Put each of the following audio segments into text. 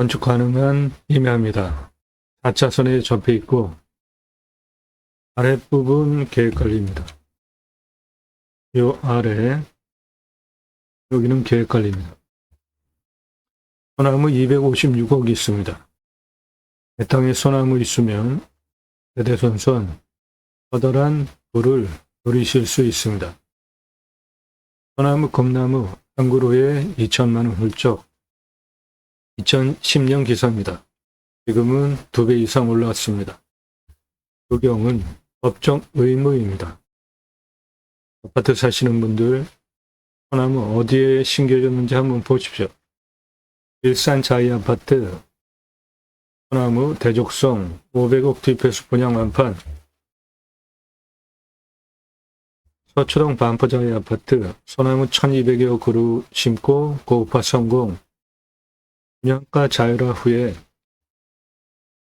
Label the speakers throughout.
Speaker 1: 건축 가능한 임야입니다. 4차선에 접해 있고 아랫부분 계획 관리입니다. 요 아래 여기는 계획 관리입니다. 소나무 256억이 있습니다. 이 땅에 소나무 있으면 대대손손 커다란 부를 누리실 수 있습니다. 소나무, 금나무 한 그루에 2천만 원 훌쩍 2010년 기사입니다. 지금은 두 배 이상 올라왔습니다. 적용은 법정 의무입니다. 아파트 사시는 분들 소나무 어디에 심겨졌는지 한번 보십시오. 일산 자이 아파트 소나무 대족성 500억 투입해서 분양 완판 서초동 반포자이 아파트 소나무 1200여 그루 심고 고급화 성공 분양가 자율화 후에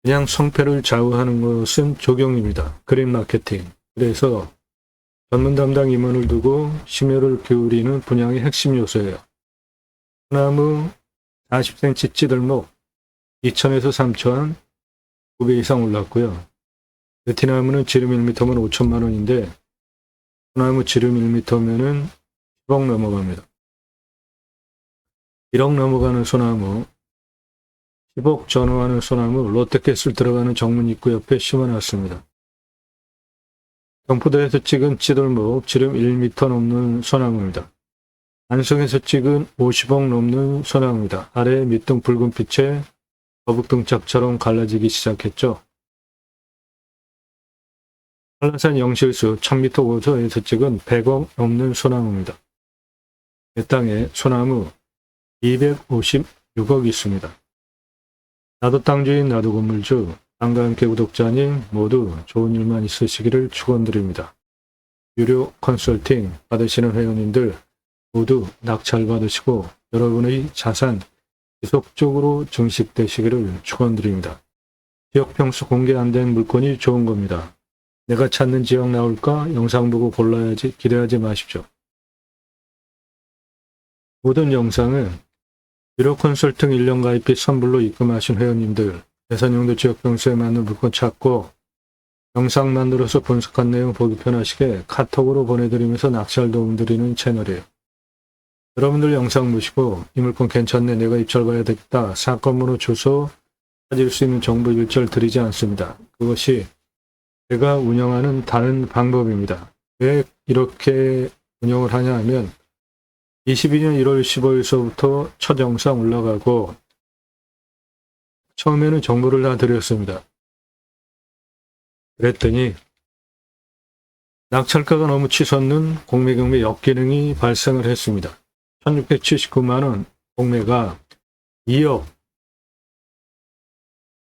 Speaker 1: 그냥 성패를 좌우하는 것은 적용입니다. 그린 마케팅. 그래서 전문 담당 임원을 두고 심혈을 기울이는 분양의 핵심 요소예요. 소나무 40cm 찌들목 2천에서 3천 9배 이상 올랐고요. 베트나무는 지름 1m면 5천만 원인데 소나무 지름 1m면은 10억 넘어갑니다. 1억 넘어가는 소나무 10억 전후하는 소나무 롯데캐슬 들어가는 정문 입구 옆에 심어놨습니다. 경포도에서 찍은 찌돌목 지름 1m 넘는 소나무입니다. 안성에서 찍은 50억 넘는 소나무입니다. 아래 밑등 붉은빛에 거북등짝처럼 갈라지기 시작했죠. 한라산 영실수 1000m 고도에서 찍은 100억 넘는 소나무입니다. 이 땅에 소나무 256억 있습니다. 나도 땅주인 나도 건물주 땅과 함께 구독자님 모두 좋은 일만 있으시기를 축원드립니다. 유료 컨설팅 받으시는 회원님들 모두 낙찰 받으시고 여러분의 자산 지속적으로 증식되시기를 축원드립니다. 지역 평수 공개 안 된 물건이 좋은 겁니다. 내가 찾는 지역 나올까 영상 보고 골라야지 기대하지 마십시오. 모든 영상은 유료 컨설팅 1년 가입비 선불로 입금하신 회원님들 대산용도 지역 평수에 맞는 물건 찾고 영상 만들어서 분석한 내용 보기 편하시게 카톡으로 보내드리면서 낙찰 도움 드리는 채널이에요. 여러분들 영상 보시고 이 물건 괜찮네 내가 입찰 가야 되겠다 사건번호 주소 찾을 수 있는 정보 일절 드리지 않습니다. 그것이 제가 운영하는 다른 방법입니다. 왜 이렇게 운영을 하냐 하면 22년 1월 15일서부터 첫 영상 올라가고 처음에는 정보를 다 드렸습니다. 그랬더니 낙찰가가 너무 치솟는 공매경매 역기능이 발생을 했습니다. 1679만원 공매가 2억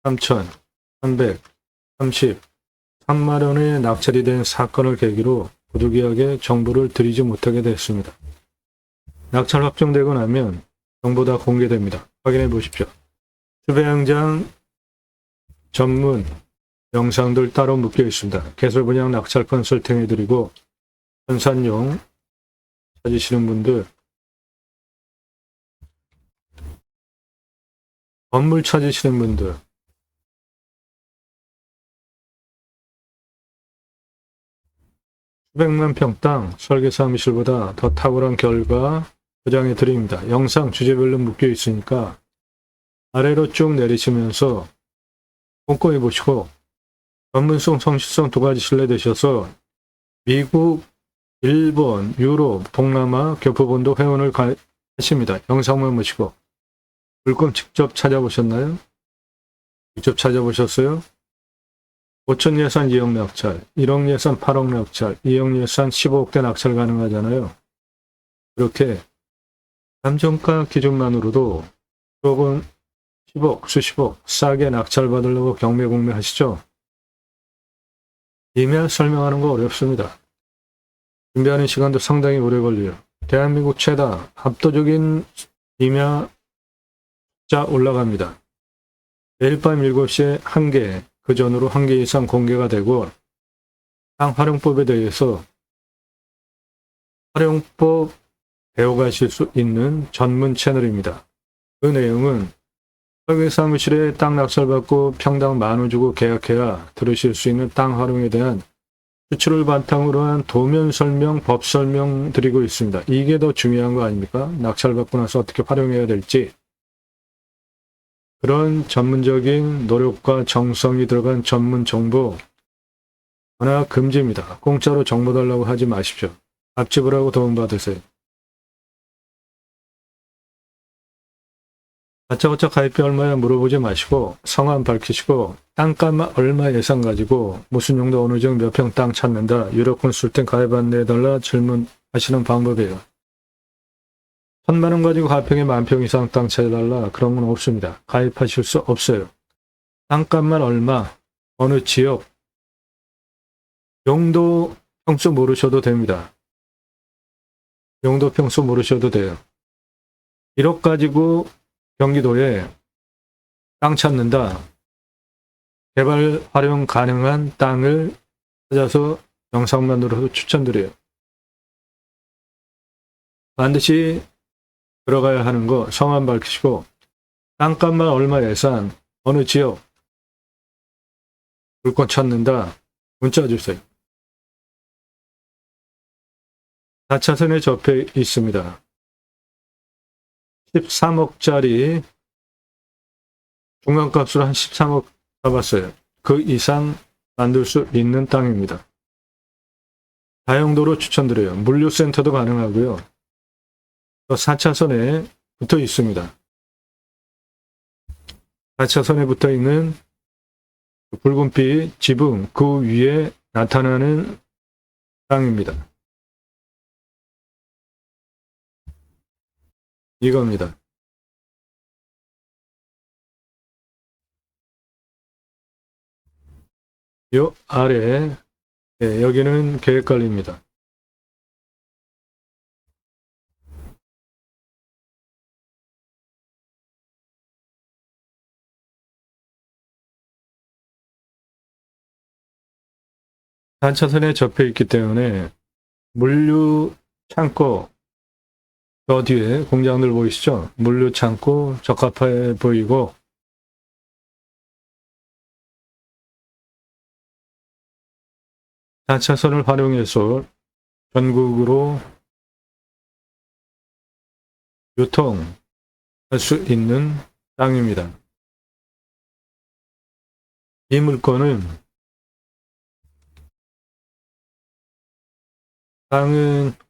Speaker 1: 3,333만원에 낙찰이 된 사건을 계기로 부득이하게 정보를 드리지 못하게 됐습니다. 낙찰 확정되고 나면 정보 다 공개됩니다. 확인해 보십시오. 수배양장 전문 영상들 따로 묶여 있습니다. 개설 분양 낙찰 컨설팅 해드리고 현산용 찾으시는 분들 건물 찾으시는 분들 수백만 평 땅 설계 사무실보다 더 탁월한 결과 보장해 드립니다. 영상 주제별로 묶여 있으니까 아래로 쭉 내리시면서 꼼꼼히 보시고 전문성, 성실성 두 가지 신뢰되셔서 미국, 일본, 유럽, 동남아 교포본도 회원을 가, 하십니다. 영상만 보시고 물건 직접 찾아보셨나요? 직접 찾아보셨어요? 5천 예산 2억 낙찰, 1억 예산 8억 낙찰, 2억 예산 15억대 낙찰 가능하잖아요. 이렇게 감정가 기준만으로도 수억은 10억, 수십억 싸게 낙찰 받으려고 경매 공매 하시죠? 이메일 설명하는 거 어렵습니다. 준비하는 시간도 상당히 오래 걸려요. 대한민국 최다 압도적인 임야 자 올라갑니다. 매일 밤 7시에 한 개, 그 전으로 한 개 이상 공개가 되고 땅 활용법에 대해서 활용법 배워가실 수 있는 전문 채널입니다. 그 내용은 설계 사무실에 땅 낙찰받고 평당 만 원 주고 계약해야 들으실 수 있는 땅 활용에 대한 수출을 바탕으로 한 도면 설명, 법 설명 드리고 있습니다. 이게 더 중요한 거 아닙니까? 낙찰받고 나서 어떻게 활용해야 될지. 그런 전문적인 노력과 정성이 들어간 전문 정보 하나 금지입니다. 공짜로 정보 달라고 하지 마십시오. 앞집을 하고 도움받으세요. 다짜고짜 가입비 얼마야 물어보지 마시고 성함 밝히시고 땅값만 얼마 예상 가지고 무슨 용도 어느 정 몇 평 땅 찾는다 유료 컨설팅 가입 안내해달라 질문하시는 방법이에요. 천만 원 가지고 가평에 만 평 이상 땅 찾아달라 그런 건 없습니다. 가입하실 수 없어요. 땅값만 얼마 어느 지역 용도 평수 모르셔도 됩니다. 용도 평수 모르셔도 돼요. 1억 가지고 경기도에 땅 찾는다. 개발 활용 가능한 땅을 찾아서 영상만으로도 추천드려요. 반드시 들어가야 하는 거 성함 밝히시고 땅값만 얼마 예산 어느 지역 물건 찾는다. 문자 주세요. 4차선에 접해 있습니다. 13억짜리 중간값으로 한 13억 잡았어요. 그 이상 만들 수 있는 땅입니다. 다용도로 추천드려요. 물류센터도 가능하고요. 4차선에 붙어 있습니다. 4차선에 붙어 있는 붉은빛 지붕 그 위에 나타나는 땅입니다. 이겁니다. 요 아래 예, 여기는 계획관리입니다. 단차선에 접해 있기 때문에 물류 창고 저 뒤에 공장들 보이시죠? 물류 창고 적합해 보이고 단차선을 활용해서 전국으로 유통할 수 있는 땅입니다. 이 물건은 땅은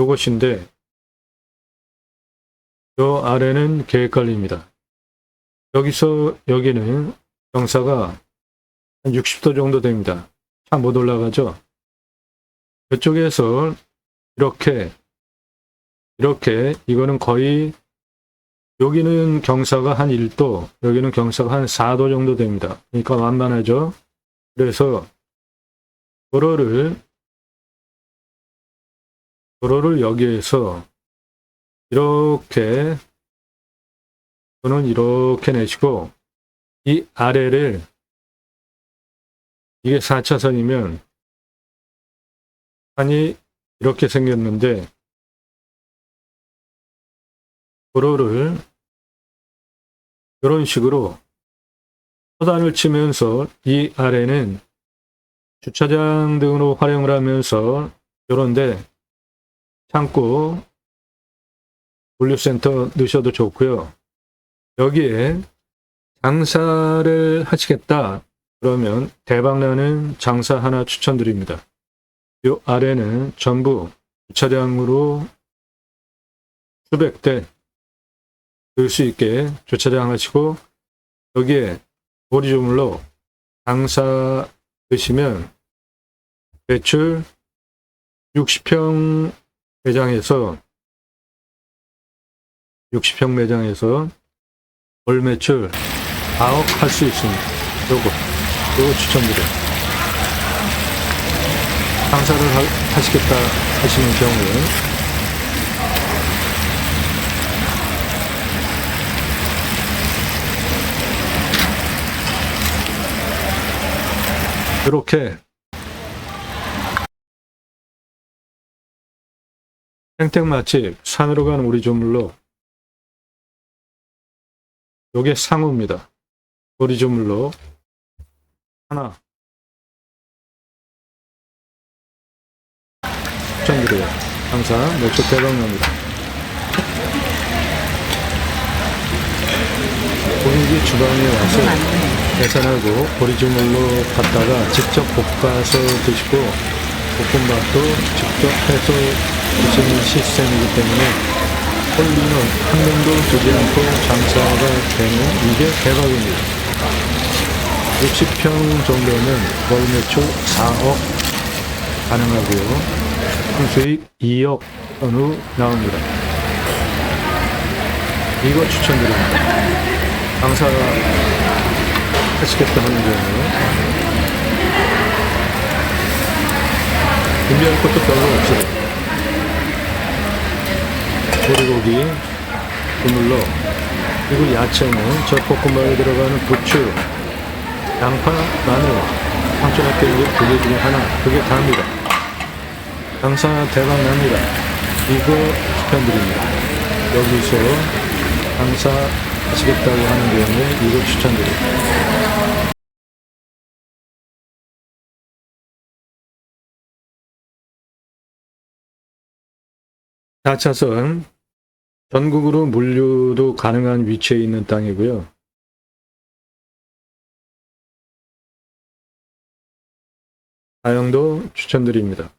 Speaker 1: 요것인데 요 아래는 계획관리입니다. 여기서 여기는 경사가 한 60도 정도 됩니다. 차못 올라가죠? 이쪽에서 이렇게 이렇게 이거는 거의 여기는 경사가 한 1도, 여기는 경사가 한 4도 정도 됩니다. 그러니까 완만하죠? 그래서 도로를 도로를 여기에서 이렇게 또는 이렇게 내시고 이 아래를 이게 4차선이면 산이 이렇게 생겼는데 도로를 이런 식으로 초단을 치면서 이 아래는 주차장 등으로 활용을 하면서 이런데 창고 물류센터 넣으셔도 좋고요. 여기에 장사를 하시겠다 그러면 대박나는 장사 하나 추천드립니다. 이 아래는 전부 주차장으로 수백 대 넣을 수 있게 주차장 하시고 여기에 보리주물로 장사 드시면 매출 60평 매장에서 60평 매장에서 월 매출 4억 할 수 있습니다. 요거 요거 추천드려요. 장사를 하- 하시겠다 하시는 경우에 이렇게 땡땡 맛집 산으로 가는 우리 조물로 요게 상호입니다. 보리조물로 하나 추천드려요. 항상 매출 대박납니다. 고객이 주방에 와서 계산하고 보리주물로 갖다가 직접 볶아서 드시고 볶음밥도 직접 해서 드시는 시스템이기 때문에 홀리는 한 명도 두지 않고 장사가 되는 이게 대박입니다. 60평 정도면 월 매출 4억 가능하고요. 수익 2억 선후 나옵니다. 이거 추천드립니다. 장사가 하시겠다 하는 경우 준비할 것도 별로 없어요. 보리고기, 그물로 그리고 야채는 저 볶음밥에 들어가는 부추, 양파, 마늘, 삼촌학교에 두개 중에 하나, 그게 다입니다. 장사 대박 납니다. 이거 추천드립니다. 여기서 장사 하시겠다고 하는 경우에 이거 추천드립니다. 자차선 전국으로 물류도 가능한 위치에 있는 땅이고요. 사용도 추천드립니다.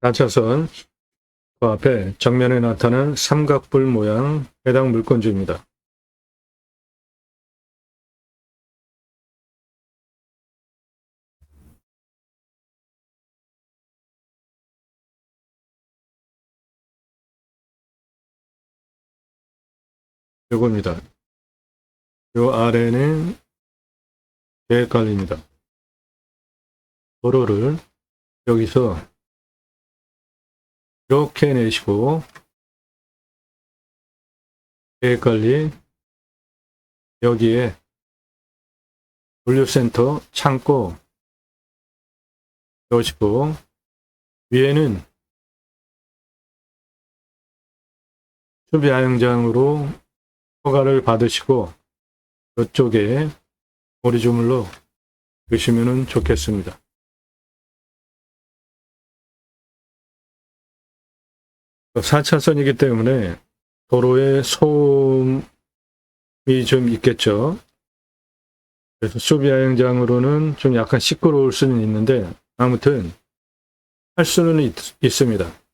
Speaker 1: 자차선 그 앞에 정면에 나타난 삼각불 모양 해당 물건지입니다. 요겁니다. 요 아래는 계획관리입니다. 도로를 여기서 이렇게 내시고 계획관리 여기에 물류센터 창고 넣으시고 위에는 수비 아영장으로 허가를 받으시고 이쪽에 오리주물로 드시면 좋겠습니다. 4차선이기 때문에 도로에 소음이 좀 있겠죠. 그래서 수비야영장으로는 좀 약간 시끄러울 수는 있는데 아무튼 할 수는 있, 있습니다.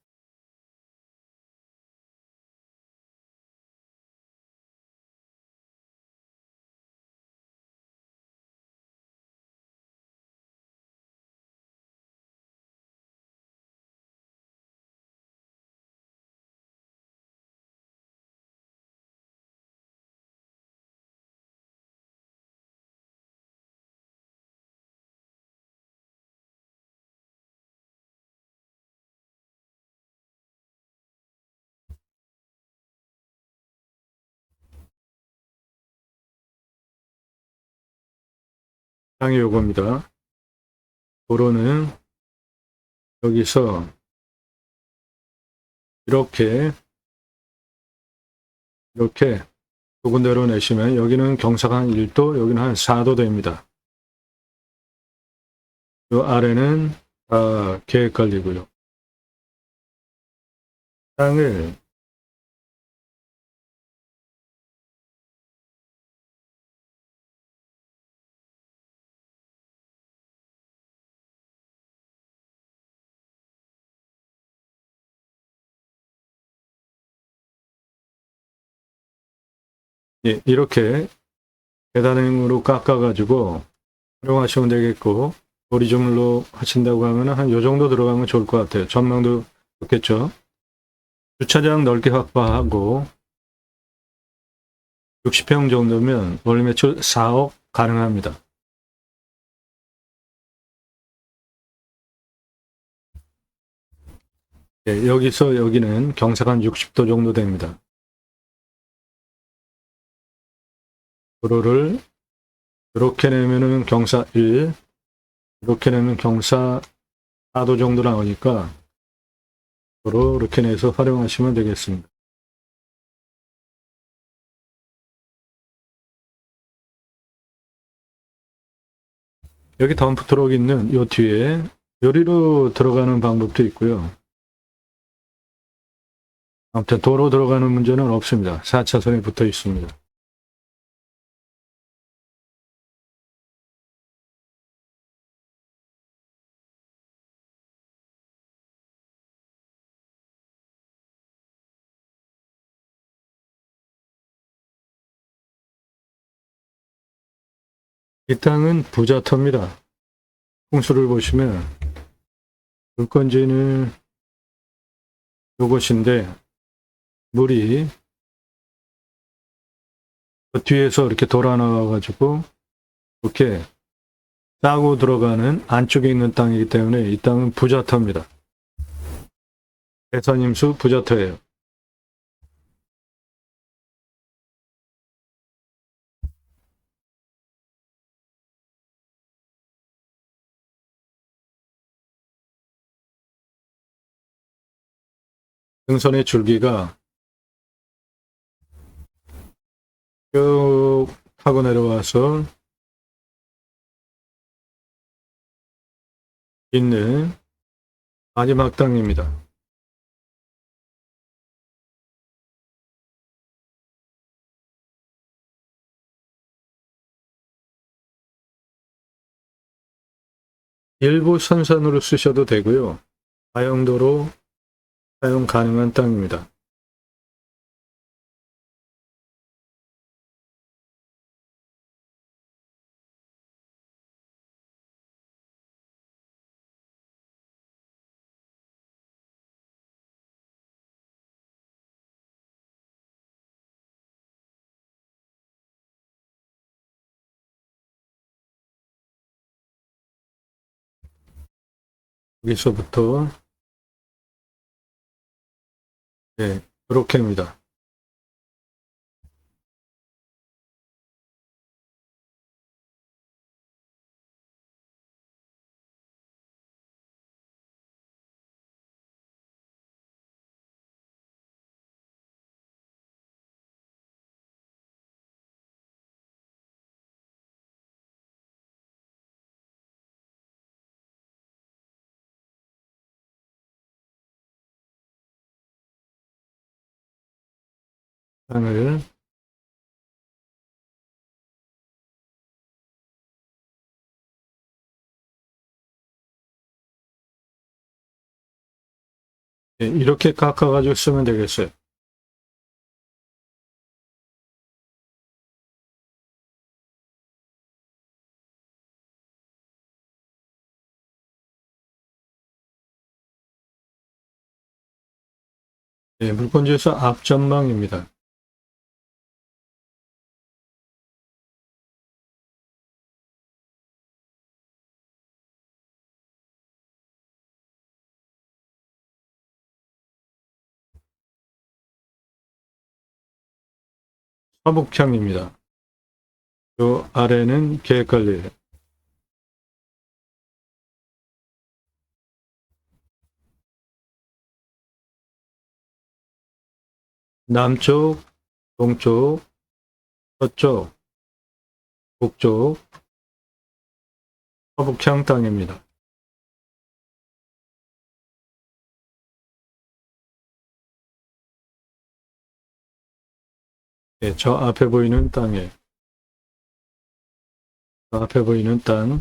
Speaker 1: 땅이 요겁니다. 도로는 여기서 이렇게 이렇게 두 군데로 내시면 여기는 경사가 한 1도, 여기는 한 4도 됩니다. 요 아래는 다 계획 관리고요. 땅을 예, 이렇게 계단형으로 깎아가지고 활용하시면 되겠고 오리조물로 하신다고 하면 한 요 정도 들어가면 좋을 것 같아요. 전망도 좋겠죠. 주차장 넓게 확보하고 60평 정도면 월 매출 4억 가능합니다. 예, 여기서 여기는 경사가 한 60도 정도 됩니다. 도로를 이렇게 내면은 경사 1, 이렇게 내면 경사 4도 정도 나오니까 도로 이렇게 내서 활용하시면 되겠습니다. 여기 덤프 트럭 있는 요 뒤에 요리로 들어가는 방법도 있고요. 아무튼 도로 들어가는 문제는 없습니다. 4차선에 붙어 있습니다. 이 땅은 부자 터입니다. 홍수를 보시면 물건지는 요것인데 물이 그 뒤에서 이렇게 돌아 나와 가지고 이렇게 싸고 들어가는 안쪽에 있는 땅이기 때문에 이 땅은 부자터입니다. 대산임수 부자터예요. 등선의 줄기가 쭉 타고 내려와서 있는 마지막 땅입니다. 일부 선산으로 쓰셔도 되고요. 다용도로 사용 가능한 땅입니다. 여기서부터 네, 이렇게입니다. 땅을 네, 이렇게 깎아가지고 쓰면 되겠어요. 네, 물건지에서 앞전망입니다. 서북향입니다. 요 아래는 계획관리예요. 남쪽, 동쪽, 서쪽, 북쪽, 서북향 땅입니다. 네, 저 앞에 보이는 땅에 저 앞에 보이는 땅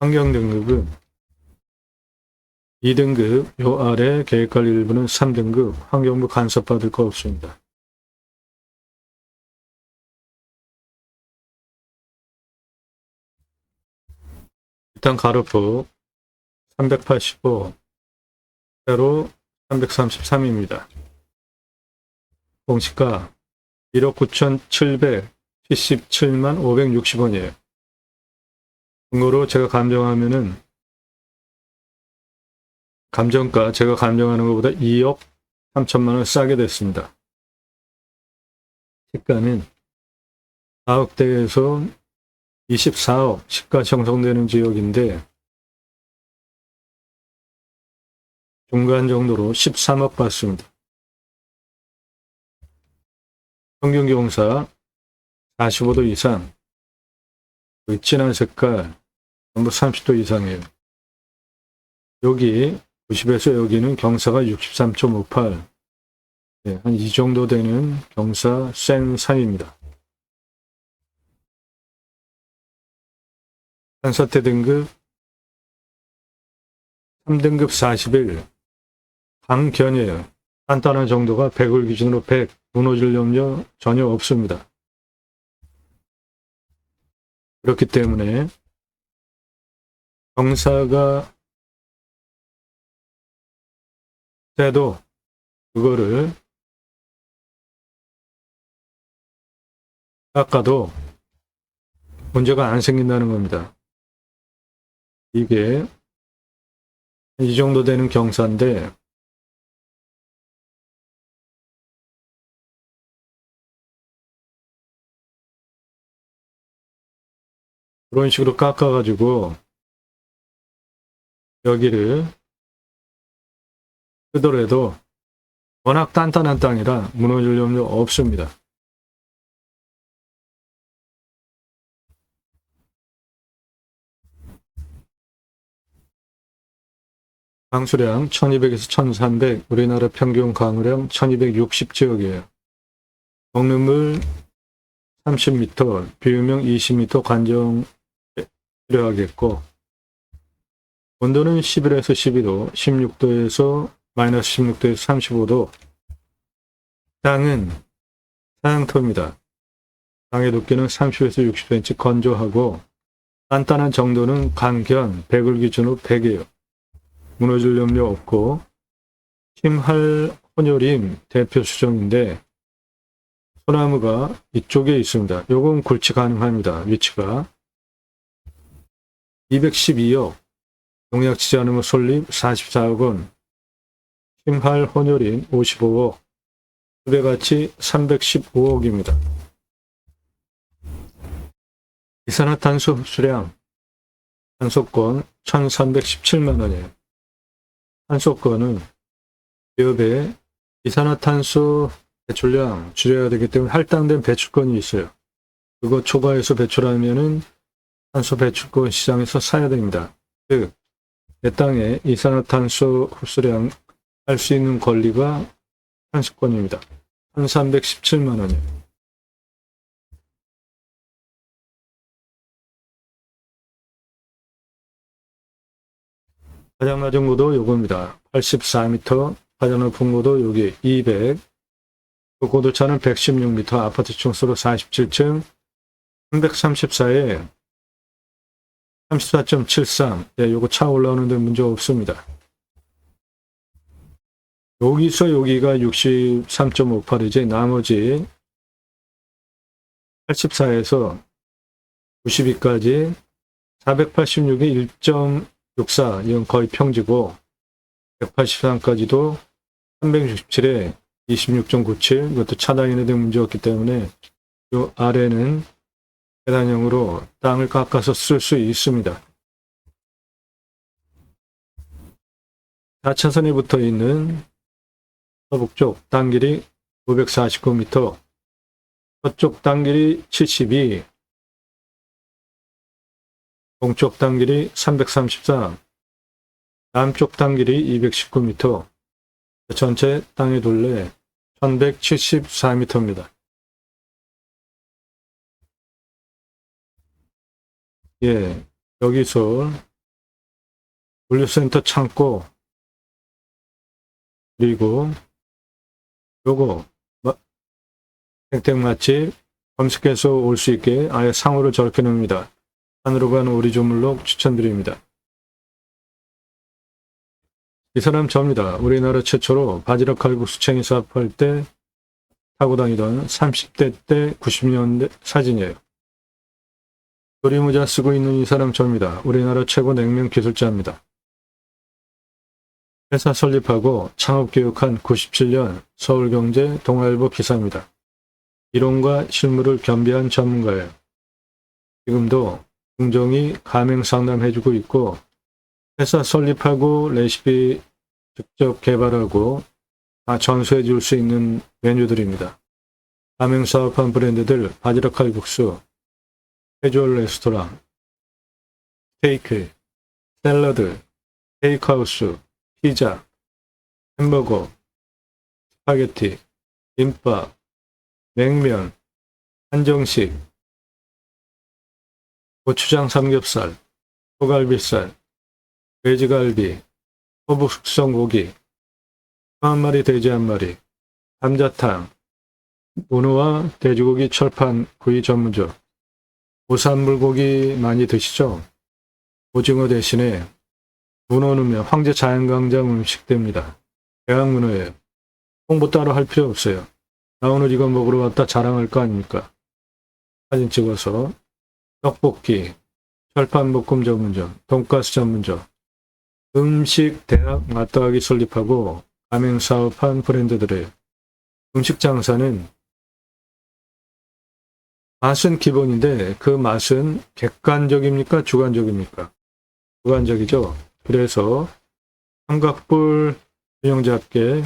Speaker 1: 환경 등급은 2등급, 요 아래 계획관리 일부는 3등급, 환경부 간섭 받을 거 없습니다. 일단 가로폭 385, 세로 333입니다. 공시가 1억 9,777만 560원이에요. 중고로 제가 감정하면은 감정가 제가 감정하는 것보다 2억 3천만 원 싸게 됐습니다. 시가는 4억대에서 24억 시가 형성되는 지역인데 중간 정도로 13억 받습니다. 평균 경사 45도 이상 그 진한 색깔 전부 30도 이상이에요. 여기 90에서 여기는 경사가 63.58 네, 한이 정도 되는 경사 센 산입니다. 산사태 등급 3등급 41 강견이에요. 단단한 정도가 100을 기준으로 100 무너질 염려 전혀 없습니다. 그렇기 때문에 경사가 세도 그거를 깎아도 문제가 안 생긴다는 겁니다. 이게 이 정도 되는 경사인데 그런 식으로 깎아가지고 여기를 쓰더라도 워낙 단단한 땅이라 무너질 염려 없습니다. 강수량 1200에서 1300, 우리나라 평균 강우량 1260 지역이에요. 먹는 물 30m, 비유명 20m 관정 필요하겠고, 온도는 11에서 12도, 16도에서 마이너스 16도에서 35도. 땅은 사양토입니다. 땅의 높이는 30에서 60cm 건조하고, 단단한 정도는 강견, 100을 기준으로 100이에요. 무너질 염려 없고, 힘할 혼혈임 대표 수정인데, 소나무가 이쪽에 있습니다. 요건 굴치 가능합니다. 위치가. 212억, 농약 치지 않으면 솔잎 44억 원, 힘할 혼혈인 55억, 수배가치 315억입니다. 이산화탄소 흡수량, 탄소권 1317만 원이에요. 탄소권은 기업의 이산화탄소 배출량 줄여야 되기 때문에 할당된 배출권이 있어요. 그거 초과해서 배출하면은 탄소 배출권 시장에서 사야 됩니다. 즉, 내 땅에 이산화탄소 흡수량 할 수 있는 권리가 탄소권입니다. 1317만 원이에요. 가장 낮은 고도 요겁니다. 84m, 가장 높은 고도 여기 200, 그 고도차는 116m, 아파트 층수로 47층, 334에 34.73. 예, 요거 차 올라오는데 문제 없습니다. 여기서 여기가 63.58이지, 나머지 84에서 92까지 486에 1.64, 이건 거의 평지고, 183까지도 367에 26.97, 이것도 차단이나 등 문제 없기 때문에, 요 아래는 계단형으로 땅을 깎아서 쓸 수 있습니다. 4차선에 붙어 있는 서북쪽 땅 길이 549m, 서쪽 땅 길이 72, 동쪽 땅 길이 334, 남쪽 땅 길이 219m, 전체 땅의 둘레 1174m입니다. 예, 여기서 물류센터 창고 그리고 요거 마- 땡땡 맛집 검색해서 올 수 있게 아예 상호를 저렇게 놓습니다. 산으로 가는 오리 조물록 추천드립니다. 이 사람 저입니다. 우리나라 최초로 바지락 칼국수 챙이 사업할 때 타고 다니던 30대 때 90년대 사진이에요. 조리모자 쓰고 있는 이 사람 저입니다. 우리나라 최고 냉면 기술자입니다. 회사 설립하고 창업 교육한 97년 서울경제 동아일보 기사입니다. 이론과 실무를 겸비한 전문가예요. 지금도 공정히 가맹 상담해주고 있고 회사 설립하고 레시피 직접 개발하고 다 전수해 줄 수 있는 메뉴들입니다. 가맹 사업한 브랜드들 바지락 칼국수, 캐주얼 레스토랑, 스테이크, 샐러드, 테이크하우스, 피자, 햄버거, 스파게티, 김밥, 냉면, 한정식, 고추장 삼겹살, 소갈비살, 돼지갈비, 허브 숙성 고기, 한 마리 돼지 한 마리, 감자탕, 문어와 돼지고기 철판 구이 전문점, 오삼 물고기 많이 드시죠? 오징어 대신에 문어 넣으면 황제 자연광장 음식 됩니다. 대학문어예요. 홍보 따로 할 필요 없어요. 나 오늘 이거 먹으러 왔다 자랑할 거 아닙니까? 사진 찍어서 떡볶이, 철판볶음 전문점, 돈가스 전문점, 음식 대학 맞다하기 설립하고 가맹 사업한 브랜드들의 음식 장사는 맛은 기본인데 그 맛은 객관적입니까? 주관적입니까? 주관적이죠. 그래서 삼각뿔 균형 잡게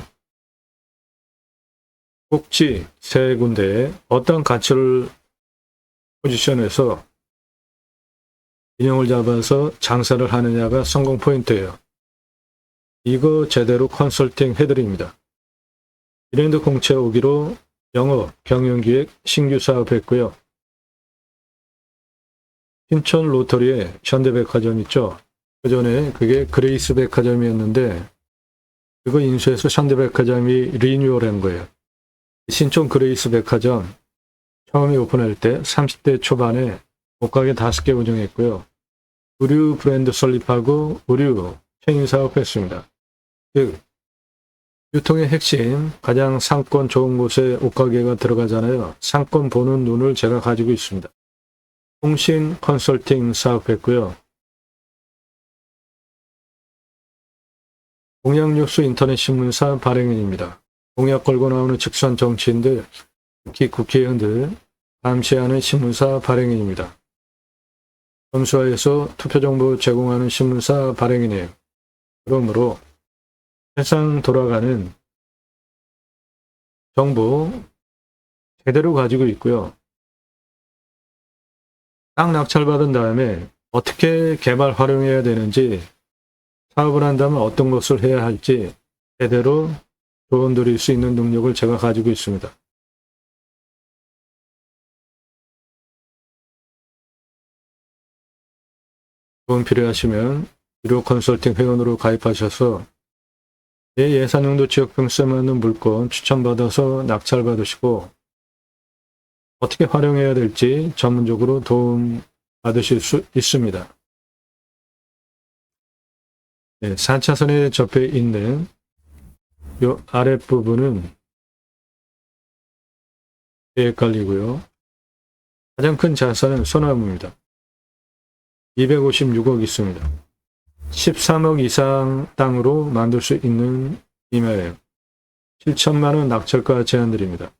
Speaker 1: 꼭지 세 군데에 어떤 가치를 포지션에서 균형을 잡아서 장사를 하느냐가 성공 포인트예요. 이거 제대로 컨설팅 해드립니다. 브랜드 공채 오기로 영업, 경영기획, 신규 사업했고요. 신촌 로터리에 현대백화점 있죠. 그 전에 그게 그레이스 백화점이었는데 그거 인수해서 현대백화점이 리뉴얼한 거예요. 신촌 그레이스 백화점 처음에 오픈할 때 30대 초반에 옷가게 5개 운영했고요. 의류 브랜드 설립하고 의류 체인 사업했습니다. 즉 유통의 핵심 가장 상권 좋은 곳에 옷가게가 들어가잖아요. 상권 보는 눈을 제가 가지고 있습니다. 통신 컨설팅 사업했고요. 공약뉴스 인터넷 신문사 발행인입니다. 공약 걸고 나오는 직선 정치인들, 특히 국회의원들 감시하는 신문사 발행인입니다. 검수화에서 투표 정보 제공하는 신문사 발행인이에요. 그러므로 세상 돌아가는 정보 제대로 가지고 있고요. 딱 낙찰받은 다음에 어떻게 개발 활용해야 되는지 사업을 한다면 어떤 것을 해야 할지 제대로 조언 드릴 수 있는 능력을 제가 가지고 있습니다. 도움 필요하시면 유료 컨설팅 회원으로 가입하셔서 내 예산용도 지역병세 맞는 물건 추천받아서 낙찰받으시고 어떻게 활용해야 될지 전문적으로 도움 받으실 수 있습니다. 네, 4차선에 접해 있는 요 아랫부분은 헷갈리고요. 가장 큰 자산은 소나무입니다. 256억 있습니다. 13억 이상 땅으로 만들 수 있는 임야예요. 7천만 원 낙찰가 제한드립니다.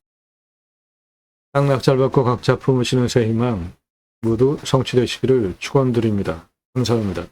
Speaker 1: 땅 낙찰받고 각자 품으시는 새 희망 모두 성취되시기를 축원드립니다. 감사합니다.